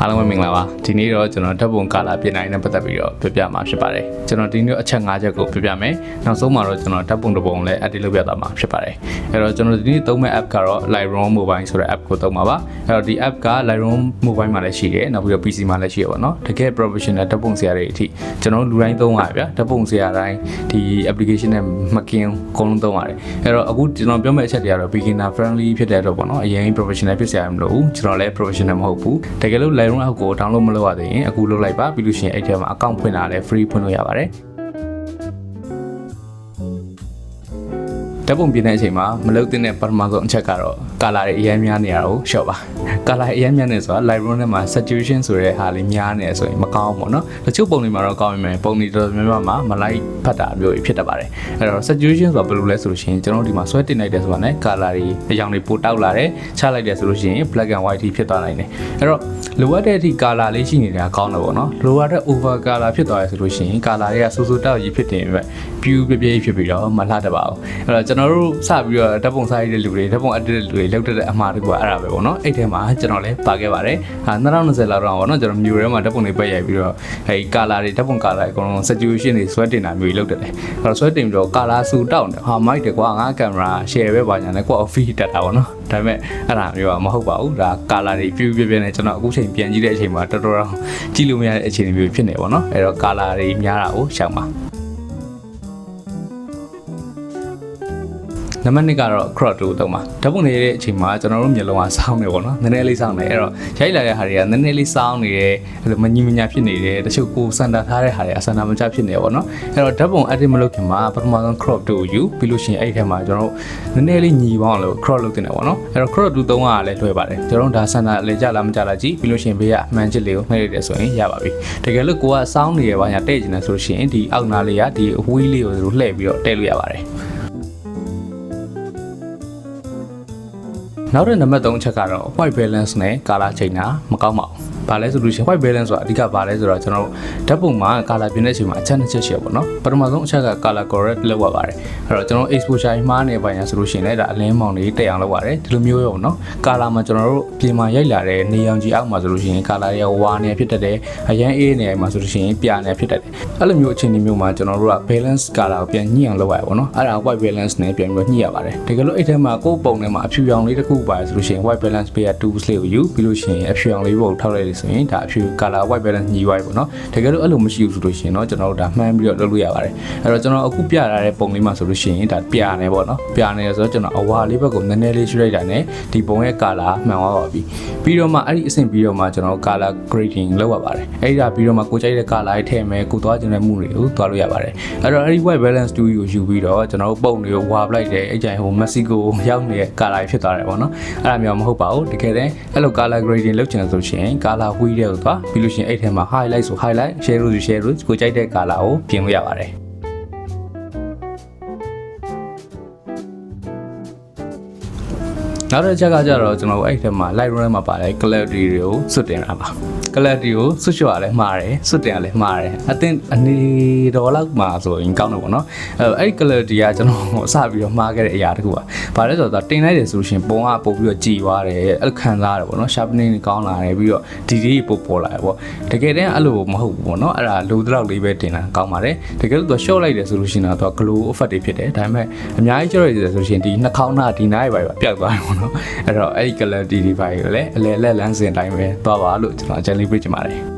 အားလုံးပဲမင်္ဂလာပါဒီနေ့တော့ကျွန်တော်ဓာတ်ပုံကာလာပြင်နိုင်နဲ့ပတ်သက်ပြီးတော့ပြပြမှာဖြစ်ပါတယ်ကျွန်တော်ဒီနေ့အချက်၅ချက်ကိုပြပြမယ်နောက်ဆုံးမှာတော့ကျွန်တော်ဓာတ်ပုံတစ်ပုံလည်း edit လုပ်ပြသွားမှာဖြစ်ပါတယ်အဲ့တော့ကျွန်တော်ဒီနေ့သုံးမဲ့ app ကတော့ Lightroom Mobile ဆိုတဲ့ app ကိုသုံးပါပါအဲ့တော့ဒီ app က Lightroom Mobile မှာလည်းရှိတယ်နောက်ပြီးတော့ PC မှာလည်းရှိရပါတော့တကယ် professional ဓာတ်ပုံဆရာတွေအထိကျွန်တော်လူတိုင်းသုံးရဗျာဓာတ်ပုံဆရာတိုင်းဒီ application နဲ့မကင်းအကုန်လုံးသုံးရတယ်အဲ့တော့အခုကျွန်တော်ပြောမယ့်အချက်တွေကတော့ beginner friendly ဖြစ်တဲ့တော့ပေါ့နော်အရင် professional ဖြစ်ဆရာမလို့ဘူးကျွန်တော်လည်း professional မဟုတ်ဘူးတကယ်လို့ Lightroom app ကို download မလုပ်ရသေးရင်အခုလုပ်လိုက်ပါပြီးလို့ရှိရင်အဲ့ထဲမှာ account ဖွင့်တာလည်း free ဖွင့်လို့ရပါတယ် တပ်ပုံပြတဲ့အချိန်မှာမလုပ်တဲ့ပထမဆုံးအချက်ကတော့ကာလာတွေအများများနေရတော့ရှော့ပါကာလာအများများနေဆိုတာ Lightroom ထဲမှာ saturation ဆိုတဲ့ဟာလေးများနေဆိုရင်မကောင်းဘူးပေါ့နော်တချို့ပုံတွေမှာတော့ကောင်းပြီမယ်ပုံတွေတော်တော်များများမှာမလိုက်ဖတ်တာမျိုးဖြစ်တတ်ပါတယ်အဲ့တော့ saturation ဆိုတာဘယ်လိုလဲဆိုလို့ရှိရင်ကျွန်တော်တို့ဒီမှာဆွဲတင်လိုက်တယ်ဆိုတာ ਨੇ ကာလာတွေအကြောင်းတွေပိုတောက်လာတယ်ချလိုက်တယ်ဆိုလို့ရှိရင် black and white ဖြစ်သွားနိုင်တယ်အဲ့တော့လိုအပ်တဲ့အထိကာလာလေးရှိနေတာကောင်းတယ်ပေါ့နော်လိုအပ်တဲ့ over color ဖြစ်သွားရဆိုလို့ရှိရင်ကာလာတွေကဆူဆူတောက်ကြီးဖြစ်တင်ပဲပြူပြပြဖြစ်ပြီးတော့မလှတတ်ပါဘူးအဲ့တော့ကျွန်တော်တို့စပြီးတော့ဓာတ်ပုံစားရတဲ့လူတွေဓာတ်ပုံအပ်တဲ့လူတွေလောက်တဲ့အမှားတကူအဲ့ဒါပဲပေါ့နော်အဲ့ထဲမှာကျွန်တော်လည်းပါခဲ့ပါတယ်ဟာ2020လောက်တော့ပေါ့နော်ကျွန်တော်မျိုးထဲမှာဓာတ်ပုံတွေပတ်ရိုက်ပြီးတော့အဲဒီကာလာတွေဓာတ်ပုံကာလာအကုန်လုံး saturation တွေဆွဲတင်တာမျိုးကြီးလုပ်တယ်လေအဲ့တော့ဆွဲတင်ပြီးတော့ကာလာဆူတောက်တယ်ဟာမိုက်တယ်ကွာငါကင်မရာ share ပဲပါညာနဲ့ကိုယ့် office တက်တာပေါ့နော်ဒါပေမဲ့အဲ့ဒါမျိုးကမဟုတ်ပါဘူးဒါကာလာတွေပြူပြပြနဲ့ကျွန်တော်အခုချိန်ပြန်ကြည့်တဲ့အချိန်မှာတော်တော်ကြည့်လို့မရတဲ့အခြေအနေမျိုးဖြစ်နေပေါ့နော်အဲ့တော့ကာလာတွေများတာကိုရှောင်ပါ နံပါတ်2ကတော့ crop 2တော့မှာဓာတ်ပုံနေတဲ့အချိန်မှာကျွန်တော်တို့မျက်လုံးကစောင်းနေပေါ့နော်နည်းနည်းလေးစောင်းနေအဲ့တော့ရိုက်လာတဲ့ဟာတွေကနည်းနည်းလေးစောင်းနေတယ်အဲ့လိုမညီမညာဖြစ်နေတယ်တချို့ကိုစန်တာထားတဲ့ဟာတွေအစန်တာမချဖြစ်နေပေါ့နော်အဲ့တော့ဓာတ်ပုံ edit မလုပ်ခင်မှာပထမဆုံး crop 2ကိုယူပြီးလို့ရှိရင်အဲ့ဒီထဲမှာကျွန်တော်တို့နည်းနည်းလေးညီပေါင်းလို့ crop လုပ်တင်တယ်ပေါ့နော်အဲ့တော့ crop 2သုံးရလည်းလွှဲပါတယ်ကျွန်တော်တို့ဒါစန်တာလည်းကြလားမကြလားကြည့်ပြီးလို့ရှိရင်ဘေးကအမှန်ချစ်လေးကိုနှိပ်လိုက်တယ်ဆိုရင်ရပါပြီတကယ်လို့ကိုကစောင်းနေရပါညာတဲ့ကျင်တယ်ဆိုလို့ရှိရင်ဒီအောက်နားလေးကဒီအဝေးလေးကိုသူတို့လှည့်ပြီးတော့တဲ့လို့ရပါတယ် နောက်တဲ့နံပါတ်3အချက်ကတော့ white balance နဲ့ color ချိန်တာမကောင်းပါဘူး။ ဘာလဲဆိုလို့ရှိရင် white balance ဆိုတာအဓိကဘာလဲဆိုတော့ကျွန်တော်တို့ဓာတ်ပုံမှာ color ပြင်တဲ့အချိန်မှာအချက်နှစ်ချက်ရှိရပါတော့။ပထမဆုံးအချက်က color correct လုပ်ရပါတယ်။အဲ့တော့ကျွန်တော် exposure မှားနေပါရင်ဆိုလို့ရှိရင်လည်းဒါအလင်းမောင်တွေတက်အောင်လုပ်ရတယ်။ဒီလိုမျိုးရောနော်။ color မှာကျွန်တော်တို့ပြင်မှာရိုက်လာတဲ့နေရောင်ခြည်အောက်မှာဆိုလို့ရှိရင် color တွေကဝါနေဖြစ်တတ်တယ်။အရန်အေးနေမှာဆိုလို့ရှိရင်ပြနေဖြစ်တတ်တယ်။အဲ့လိုမျိုးအခြေအနေမျိုးမှာကျွန်တော်တို့က balance color ကိုပြန်ညှိအောင်လုပ်ရပါဘောနော်။အဲ့ဒါ white balance နဲ့ပြန်ပြီးညှိရပါတယ်။တကယ်လို့အဲ့ထဲမှာကိုယ်ပုံထဲမှာအဖြူရောင်လေးတစ်ခုပါဆိုလို့ရှိရင် white balance ပေးရ2 slate ကိုယူပြီးလို့ရှိရင်အဖြူရောင်လေးပုံထောက်လိုက်လို့ဆိုရင်ဒါအဖြူ color white balance ညီသွားပြီပေါ့နော်တကယ်လို့အဲ့လိုမရှိဘူးဆိုလို့ရှိရင်တော့ကျွန်တော်တို့ဒါမှန်းပြီးတော့လုပ်လို့ရပါတယ်အဲ့တော့ကျွန်တော်အခုပြထားတဲ့ပုံလေးမှာဆိုလို့ရှိရင်ဒါပြနေပေါ့နော်ပြနေဆိုတော့ကျွန်တော်အဝါလေးဘက်ကိုနည်းနည်းလေးရွှေ့လိုက်တာနဲ့ဒီပုံရဲ့ color မှန်သွားပါပြီပြီးတော့မှအဲ့ဒီအဆင့်ပြီးတော့မှကျွန်တော် color grading လုပ်ရပါတယ်အဲ့ဒါပြီးတော့မှကိုကြိုက်တဲ့ color တွေထည့်မယ်ကိုသွားခြင်းတဲ့မှုတွေကိုသွားလို့ရပါတယ်အဲ့တော့အဲ့ဒီ white balance 2ကိုယူပြီးတော့ကျွန်တော်တို့ပုံတွေကိုဝါပလိုက်တယ်အဲ့ကြိုင်ဟိုမက္ဆီကိုရောက်နေတဲ့ color ဖြစ်သွားတယ်ပေါ့နော်အဲ့ဒါမျိုးမဟုတ်ပါဘူးတကယ်တည်းအဲ့လို color grading လုပ်ချင်တယ်ဆိုရှင် color wheel တွေကိုသွားပြီးလို့ရှိရင်အဲ့ထဲမှာ highlight ဆို highlight share လို့ဆို share လို့ကိုကြိုက်တဲ့ color ကိုပြင်လို့ရပါတယ်နောက်တစ်ချက်ကကြတော့ကျွန်တော်တို့အဲ့ထဲမှာ Lightroom ထဲမှာပါတဲ့ clarity တွေကိုစွတ်တင်တာပါ clarity ကိုစွတ်လျှော့ရလဲမှားတယ်စွတ်တင်ရလဲမှားတယ်အသင်အနေတော်လောက်မှာဆိုရင်ကောင်းတယ်ပေါ့နော်အဲ့အဲ့ clarity ကကျွန်တော်အစပြီးတော့မှားခဲ့တဲ့အရာတခုပါဘာလဲဆိုတော့တင်လိုက်တယ်ဆိုလို့ရှိရင်ပုံကပို့ပြီးတော့ကြည်သွားတယ်အဲ့ခံစားရတယ်ပေါ့နော် sharpening ကောင်းလာတယ်ပြီးတော့ဒီဒီပို့ပေါ်လာတယ်ပေါ့တကယ်တမ်းအဲ့လိုမဟုတ်ဘူးပေါ့နော်အဲ့ဒါလိုတလောက်လေးပဲတင်တာကောင်းပါတယ်တကယ်လို့သူ short လိုက်တယ်ဆိုလို့ရှိရင်တော့ glow effect တွေဖြစ်တယ်ဒါပေမဲ့အများကြီး short ရတယ်ဆိုလို့ရှိရင်ဒီနှာခေါင်းနာဒီနားတွေပါပျောက်သွားတယ်ပေါ့နော်အဲ့တော့အဲ့ဒီ clarity တွေပါကိုလည်းအလဲလက်လန်းစင်တိုင်းပဲသွားပါလို့ကျွန်တော်အကြံလေးပေးချင်ပါတယ်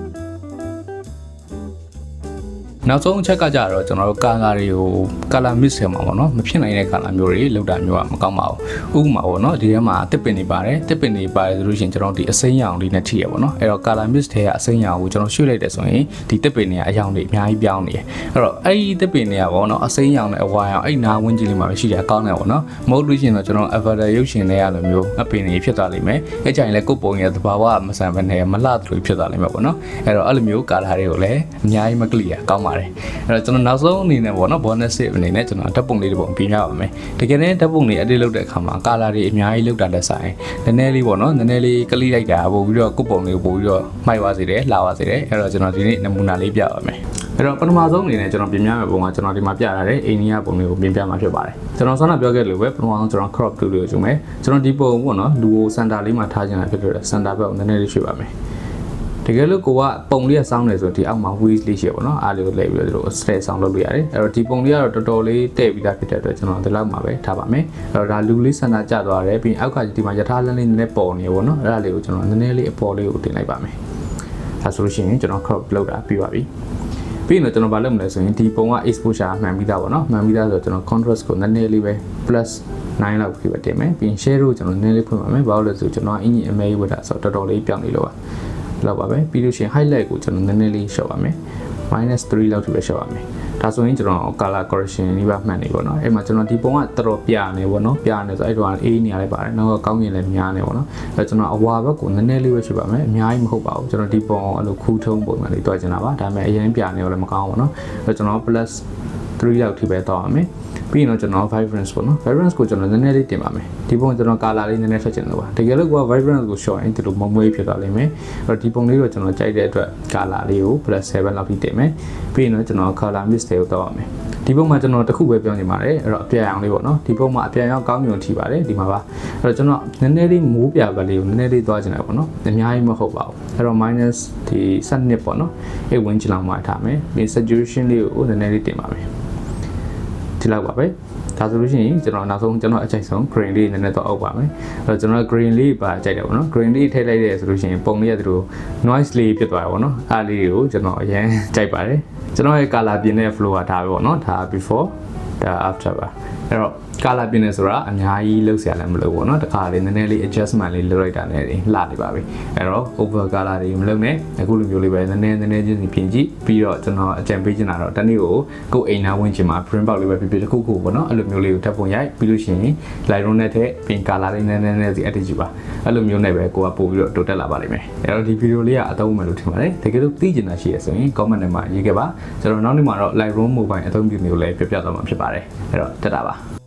နောက်ဆုံးအချက်ကကြတော့ကျွန်တော်တို့ကာလာတွေကို color mix ထဲမှာပေါ့နော်မဖြစ်နိုင်တဲ့ color မျိုးတွေလောက်တာမျိုးကမကောင်းပါဘူးဥပမာပေါ့နော်ဒီထဲမှာတစ်ပင်တွေပါတယ်တစ်ပင်တွေပါတယ်ဆိုလို့ရှိရင်ကျွန်တော်ဒီအစိမ်းရောင်လေးနဲ့ထိရပေါ့နော်အဲ့တော့ color mix ထဲကအစိမ်းရောင်ကိုကျွန်တော်ရွှေ့လိုက်တယ်ဆိုရင်ဒီတစ်ပင်တွေကအရောင်တွေအများကြီးပြောင်းနေတယ်အဲ့တော့အဲ့ဒီတစ်ပင်တွေကပေါ့နော်အစိမ်းရောင်နဲ့အဝါရောင်အဲ့နာဝင်းကြီးလေးမှာပဲရှိတယ်အကောင်းတယ်ပေါ့နော်မဟုတ်လို့ရှိရင်တော့ကျွန်တော် avatar ရုပ်ရှင်တွေကလိုမျိုးအပင်တွေဖြစ်သွားလိမ့်မယ်အဲ့ကြရင်လည်းကိုယ်ပုံရဲ့သဘာဝမဆန်ဘဲနဲ့မလှသလိုဖြစ်သွားလိမ့်မယ်ပေါ့နော်အဲ့တော့အဲ့လိုမျိုး color တွေကိုလည်းအများကြီးမကလီယာကောင်းပါတယ်အဲ့တော့ကျွန်တော်နောက်ဆုံးအနေနဲ့ပေါ့နော် bonus tip အနေနဲ့ကျွန်တော်ဓာတ်ပုံလေးတစ်ပုံပြင်ပြပါမယ်တကယ်တမ်းဓာတ်ပုံလေး edit လုပ်တဲ့အခါမှာ color တွေအများကြီးလုပ်တာလက်ဆိုင်နည်းနည်းလေးပေါ့နော်နည်းနည်းလေးကလိလိုက်တာပို့ပြီးတော့ကိုယ်ပုံလေးကိုပို့ပြီးတော့မှိုက်သွားစေတယ်လှသွားစေတယ်အဲ့တော့ကျွန်တော်ဒီနေ့နမူနာလေးပြပါမယ်အဲ့တော့ပထမဆုံးအနေနဲ့ကျွန်တော်ပြင်ပြမယ့်ပုံကကျွန်တော်ဒီမှာပြထားတဲ့အိန္ဒိယပုံလေးကိုပြင်ပြမှာဖြစ်ပါတယ်ကျွန်တော်ဆောင်းတာပြောခဲ့လို့ပဲပထမဆုံးကျွန်တော် crop တူလေးကိုယူမယ်ကျွန်တော်ဒီပုံပေါ့နော်လူကိုစန်တာလေးမှာထားခြင်းတာဖြစ်လို့စန်တာဘက်ကိုနည်းနည်းလေးရွှေ့ပါမယ် ကယ်လို့ကိုကပုံလေးကစောင်းနေဆိုဒီအောက်မှာ wheels လေးရှိရပါတော့အားလေးကိုလဲပြီးတော့ဒီလို straight ဆောင်းလုပ်လို့ရတယ်အဲ့တော့ဒီပုံလေးကတော့တော်တော်လေးတဲ့ပြီးသားဖြစ်တဲ့အတွက်ကျွန်တော်ဒီလောက်မှာပဲထားပါမယ်အဲ့တော့ဒါလူလေးဆန္ဒကျသွားတယ်ပြီးရင်အောက်ကဒီမှာယထာလန်းလေးနည်းနည်းပေါ်နေပါတော့အဲ့ဒါလေးကိုကျွန်တော်နည်းနည်းလေးအပေါ်လေးကိုတင်လိုက်ပါမယ်ဒါဆိုလို့ရှိရင်ကျွန်တော် crop လုပ်တာပြီးပါပြီပြီးရင်တော့ကျွန်တော်ဗာလုပ်မလဲဆိုရင်ဒီပုံက exposure မှန်ပြီးသားပေါ့နော်မှန်ပြီးသားဆိုတော့ကျွန်တော် contrast ကိုနည်းနည်းလေးပဲ plus 9လောက်ဖြစ်ပဲတင်မယ်ပြီးရင် share ကိုကျွန်တော်နည်းနည်းလေးဖွင့်ပါမယ်ဘာလို့လဲဆိုကျွန်တော်အင်ကြီးအမဲကြီးဝတ်တာဆိုတော့တော်တော်လေးပြောင်းနေလို့ပါ လောက်ပါပဲပြီးလို့ရှိရင် highlight ကိုကျွန်တော်နည်းနည်းလေးရှော့ပါမယ် -3 လောက်ထိပဲရှော့ပါမယ်ဒါဆိုရင်ကျွန်တော် color correction လေးပါမှတ်နေပေါ့နော်အဲ့မှာကျွန်တော်ဒီပုံကတော်တော်ပြနေပေါ့နော်ပြနေဆိုအဲ့တော့အေးနေရလိုက်ပါတယ်နောက်ကကောင်းကင်လည်းများနေပေါ့နော်အဲ့ကျွန်တော်အဝါဘက်ကိုနည်းနည်းလေးပဲရှိပါမယ်အများကြီးမဟုတ်ပါဘူးကျွန်တော်ဒီပုံအဲ့လိုခူးထုံးပုံမှန်လေးတွားချင်တာပါဒါပေမဲ့အရင်ပြနေတော့လည်းမကောင်းဘူးပေါ့နော်အဲ့ကျွန်တော် plus 3လောက်ထိပဲတောင်းပါမယ် ပြီးရင်တော့ကျွန်တော် vibrance ပေါ့နော် vibrance ကိုကျွန်တော်နည်းနည်းလေးတင်ပါမယ်ဒီပုံကျွန်တော် color လေးနည်းနည်းထွက်ချင်လို့ပါတကယ်လို့က vibrance ကို short ရင်ဒီလိုမမွေးဖြစ်သွားလိမ့်မယ်အဲ့တော့ဒီပုံလေးကိုကျွန်တော်ကြိုက်တဲ့အတွက် color လေးကို plus 7လောက်ထိတင်မယ်ပြီးရင်တော့ကျွန်တော် color mix တွေကိုတောင်းပါမယ်ဒီပုံမှာကျွန်တော်တစ်ခုပဲပြောနေပါတယ်အဲ့တော့အပြည့်အောင်လေးပေါ့နော်ဒီပုံမှာအပြည့်အောင်ကောင်းမြုံထိပါတယ်ဒီမှာပါအဲ့တော့ကျွန်တော်နည်းနည်းလေးမိုးပြပါလေးကိုနည်းနည်းလေးသွားချင်တယ်ပေါ့နော်အများကြီးမဟုတ်ပါဘူးအဲ့တော့ minus ဒီ7ပေါ့နော်အဲ့ဝင်ချင်လောက်မှထားမယ်ပြီး saturation လေးကိုနည်းနည်းလေးတင်ပါမယ် ဒီလောက်ပါပဲဒါဆိုလို့ရှိရင်ကျွန်တော်နောက်ဆုံးကျွန်တော်အကြိုက်ဆုံး green လေးနည်းနည်းတော့အောက်ပါမယ်အဲ့တော့ကျွန်တော် green လေးပါကြိုက်တယ်ပေါ့နော် green လေးထည့်လိုက်ရဲဆိုလို့ရှိရင်ပုံလေးကသူတို့ noise လေးဖြစ်သွားတယ်ပေါ့နော်အားလေးကိုကျွန်တော်အရင်ကြိုက်ပါတယ်ကျွန်တော်ရဲ့ color ပြင်တဲ့ flow ကဒါပဲပေါ့နော်ဒါ before ဒါ after ပါအဲ့တော့ color ပြင်နေဆိုတာအများကြီးလုပ်เสียလည်းမလုပ်ဘူးเนาะတခါလေးနည်းနည်းလေး adjustment လေးလုပ်လိုက်တာနဲ့လှနေပါပြီအဲ့တော့ over color တွေမလုပ်နဲ့အခုလိုမျိုးလေးပဲနည်းနည်းနည်းနည်းချင်းစီပြင်ကြည့်ပြီးတော့ကျွန်တော်အကြံပေးချင်တာတော့တနေ့ကိုကိုယ်အိမ်နာဝင်ချင်မှာ print out လေးပဲဖြစ်ဖြစ်တစ်ခုခုပေါ့เนาะအဲ့လိုမျိုးလေးကိုတက်ပုံရိုက်ပြီးလို့ရှိရင် lightroom နဲ့ထည့်ပြင် color လေးနည်းနည်းနည်းစီ edit ကြည့်ပါအဲ့လိုမျိုးနဲ့ပဲကိုကပို့ပြီးတော့တိုးတက်လာပါလိမ့်မယ်အဲ့တော့ဒီ video လေးကအသုံးဝင်လို့ထင်ပါတယ်တကယ်လို့သိချင်တာရှိရဆိုရင် comment ထဲမှာရေးခဲ့ပါကျွန်တော်နောက်နေ့မှာတော့ lightroom mobile အသုံးပြုမျိုးလေးပြပြသွားမှာဖြစ် တယ်ပါတယ်အဲ့တော့တက်တာပါ